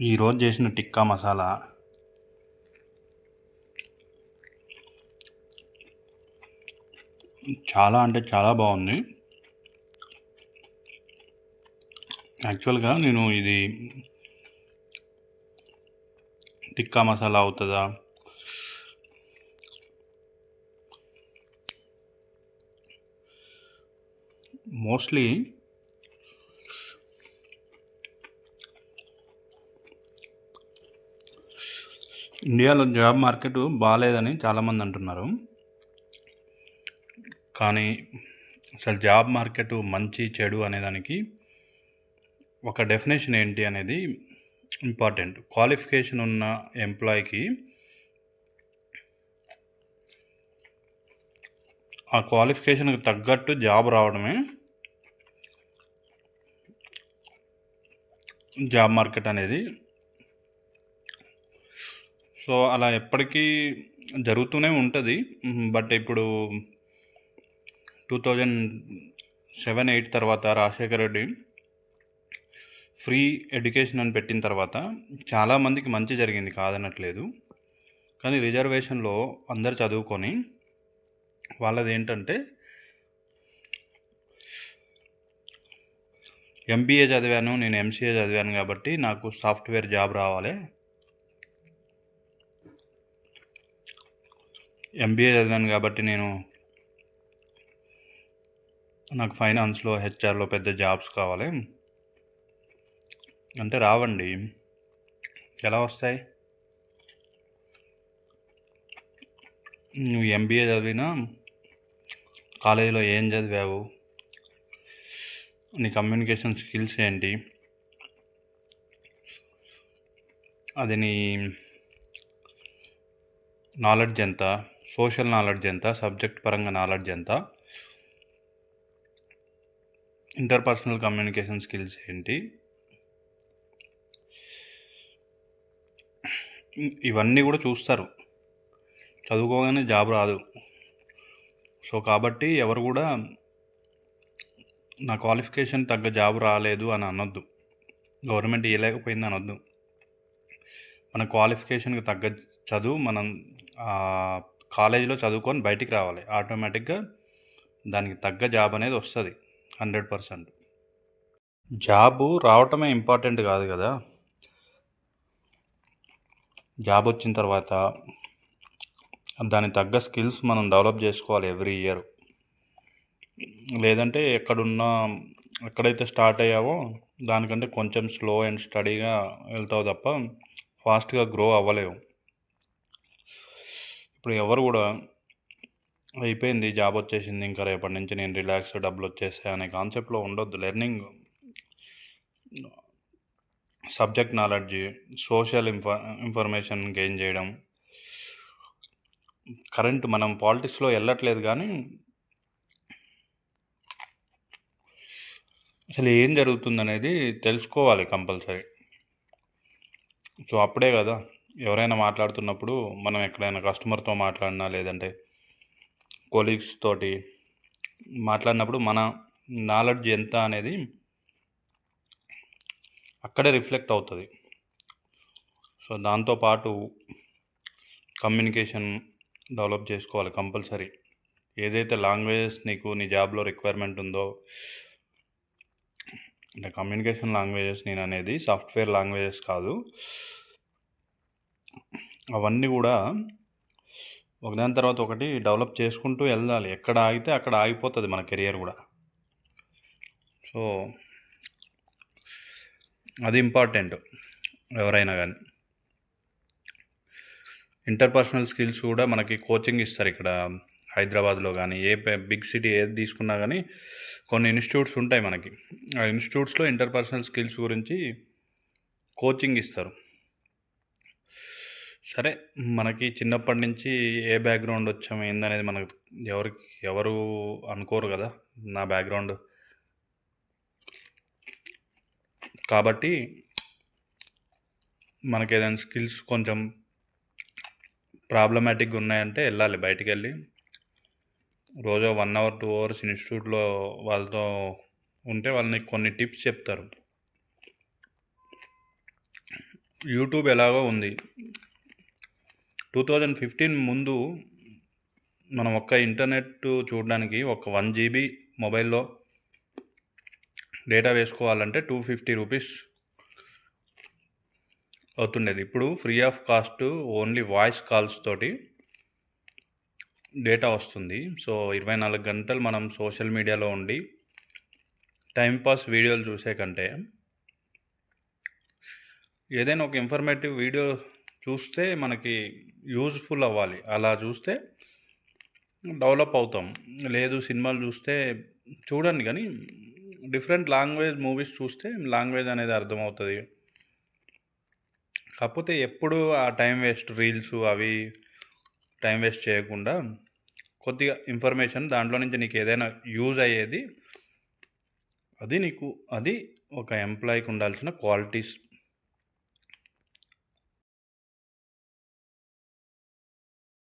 ఈరోజు చేసిన టిక్కా మసాలా. చాలా అంటే చాలా బాగుంది. యాక్చువల్గా నేను ఇది టిక్కా మసాలా అవుతుందా? మోస్ట్లీ ఇండియాలో జాబ్ మార్కెట్ బాగాలేదని చాలామంది అంటున్నారు. కానీ అసలు జాబ్ మార్కెట్ మంచి చెడు అనేదానికి ఒక డెఫినేషన్ ఏంటి అనేది ఇంపార్టెంట్. క్వాలిఫికేషన్ ఉన్న ఎంప్లాయీకి ఆ క్వాలిఫికేషన్కి తగ్గట్టు జాబ్ రావడమే జాబ్ మార్కెట్ అనేది సో అలా ఎప్పటికీ జరుగుతూనే ఉంటుంది. బట్ ఇప్పుడు టూ థౌజండ్ సెవెన్ ఎయిట్ తర్వాత రాజశేఖర రెడ్డి ఫ్రీ ఎడ్యుకేషన్ అని పెట్టిన తర్వాత చాలామందికి మంచి జరిగింది కాదనట్లేదు. కానీ రిజర్వేషన్లో అందరు చదువుకొని వాళ్ళది ఏంటంటే ఎంబీఏ చదివాను నేను ఎంసీఏ చదివాను కాబట్టి నాకు సాఫ్ట్వేర్ జాబ్ రావాలి. ఎంబీఏ చదివాను కాబట్టి నేను నాకు ఫైనాన్స్లో హెచ్ఆర్లో పెద్ద జాబ్స్ కావాలి. అంటే రావండి. ఎలా వస్తాయి? నువ్వు ఎంబీఏ చదివినా కాలేజీలో ఏం చదివావు? నీ కమ్యూనికేషన్ స్కిల్స్ ఏంటి? అది నీ నాలెడ్జ్ ఎంత? సోషల్ నాలెడ్జ్ ఎంత సబ్జెక్ట్ పరంగా నాలెడ్జ్ ఎంత ఇంటర్పర్సనల్ కమ్యూనికేషన్ స్కిల్స్ ఏంటి ఇవన్నీ కూడా చూస్తారు. చదువుకోగానే జాబ్ రాదు. సో కాబట్టి ఎవరు కూడా నా క్వాలిఫికేషన్ తగ్గ జాబ్ రాలేదు అని అనొద్దు. గవర్నమెంట్ ఇవ్వలేకపోయింది అనొద్దు. మన క్వాలిఫికేషన్కి తగ్గ చదువు మనం కాలేజీలో చదువుకొని బయటికి రావాలి. ఆటోమేటిక్గా దానికి తగ్గ జాబ్ అనేది వస్తుంది. Hundred percent. జాబు రావటమే ఇంపార్టెంట్ కాదు కదా. జాబ్ వచ్చిన తర్వాత దానికి తగ్గ స్కిల్స్ మనం డెవలప్ చేసుకోవాలి ఎవ్రీ ఇయర్. లేదంటే ఎక్కడున్నా ఎక్కడైతే స్టార్ట్ అయ్యావో దానికంటే కొంచెం స్లో అండ్ స్టడీగా వెళ్తావు తప్ప ఫాస్ట్గా గ్రో అవ్వలేవు. ఇప్పుడు ఎవరు కూడా అయిపోయింది జాబ్ వచ్చేసింది ఇంకా రేపటి నుంచి నేను రిలాక్స్ డబ్బులు వచ్చేస్తాయి అనే కాన్సెప్ట్లో ఉండొద్దు. Learning subject knowledge social info information gain చేయడం. కరెంట్ మనం పాలిటిక్స్లో వెళ్ళట్లేదు కానీ అసలు ఏం జరుగుతుందనేది తెలుసుకోవాలి కంపల్సరీ. సో అప్పుడే కదా. ఎవరైనా మాట్లాడుతున్నప్పుడు మనం ఎక్కడైనా కస్టమర్తో మాట్లాడినా లేదంటే కొలీగ్స్ తోటి మాట్లాడినప్పుడు మన నాలెడ్జ్ ఎంత అనేది అక్కడే రిఫ్లెక్ట్ అవుతుంది. సో దాంతోపాటు కమ్యూనికేషన్ డెవలప్ చేసుకోవాలి కంపల్సరీ. ఏదైతే లాంగ్వేజెస్ నీకు నీ జాబ్లో రిక్వైర్మెంట్ ఉందో అంటే కమ్యూనికేషన్ లాంగ్వేజెస్ నేను అనేది సాఫ్ట్వేర్ లాంగ్వేజెస్ కాదు. అవన్నీ కూడా ఒకదాని తర్వాత ఒకటి డెవలప్ చేసుకుంటూ వెళ్ళాలి. ఎక్కడ ఆగితే అక్కడ ఆగిపోతుంది మన కెరియర్ కూడా. సో అది ఇంపార్టెంట్ ఎవరైనా కానీ. ఇంటర్పర్సనల్ స్కిల్స్ కూడా మనకి కోచింగ్ ఇస్తారు ఇక్కడ హైదరాబాద్లో కానీ. ఏ బిగ్ సిటీ ఏది తీసుకున్నా కానీ కొన్ని ఇన్స్టిట్యూట్స్ ఉంటాయి మనకి. ఆ ఇన్స్టిట్యూట్స్లో ఇంటర్పర్సనల్ స్కిల్స్ గురించి కోచింగ్ ఇస్తారు. సరే మనకి చిన్నప్పటి నుంచి ఏ బ్యాక్గ్రౌండ్ వచ్చాం ఏందనేది మనకు ఎవరికి ఎవరు అనుకోరు కదా నా బ్యాక్గ్రౌండ్ కాబట్టి మనకి ఏదైనా స్కిల్స్ కొంచెం ప్రాబ్లమాటిక్గా ఉన్నాయంటే వెళ్ళాలి బయటికి వెళ్ళి రోజు వన్ అవర్ టూ అవర్స్ ఇన్స్టిట్యూట్లో వాళ్ళతో ఉంటే వాళ్ళని కొన్ని టిప్స్ చెప్తారు. యూట్యూబ్ ఎలాగో ఉంది. టూ థౌజండ్ ఫిఫ్టీన్ ముందు మనం ఒక్క ఇంటర్నెట్ చూడడానికి ఒక వన్ జీబీ మొబైల్లో డేటా వేసుకోవాలంటే టూ ఫిఫ్టీ రూపీస్ అవుతుండేది. ఇప్పుడు free of cost only voice calls తోటి డేటా వస్తుంది. సో ఇరవై నాలుగు గంటలు మనం సోషల్ మీడియాలో ఉండి టైంపాస్ వీడియోలు చూసే కంటే ఏదైనా ఒక ఇన్ఫర్మేటివ్ వీడియో చూస్తే మనకి యూజ్ఫుల్ అవ్వాలి. అలా చూస్తే డెవలప్ అవుతాం. లేదు సినిమాలు చూస్తే చూడండి కానీ డిఫరెంట్ లాంగ్వేజ్ మూవీస్ చూస్తే లాంగ్వేజ్ అనేది అర్థమవుతుంది. కాకపోతే ఎప్పుడు ఆ టైం వేస్ట్ రీల్స్ అవి టైం వేస్ట్ చేయకుండా కొద్దిగా ఇన్ఫర్మేషన్ దాంట్లో నుంచి నీకు ఏదైనా యూజ్ అయ్యేది అది నీకు అది ఒక ఎంప్లాయీకి ఉండాల్సిన క్వాలిటీస్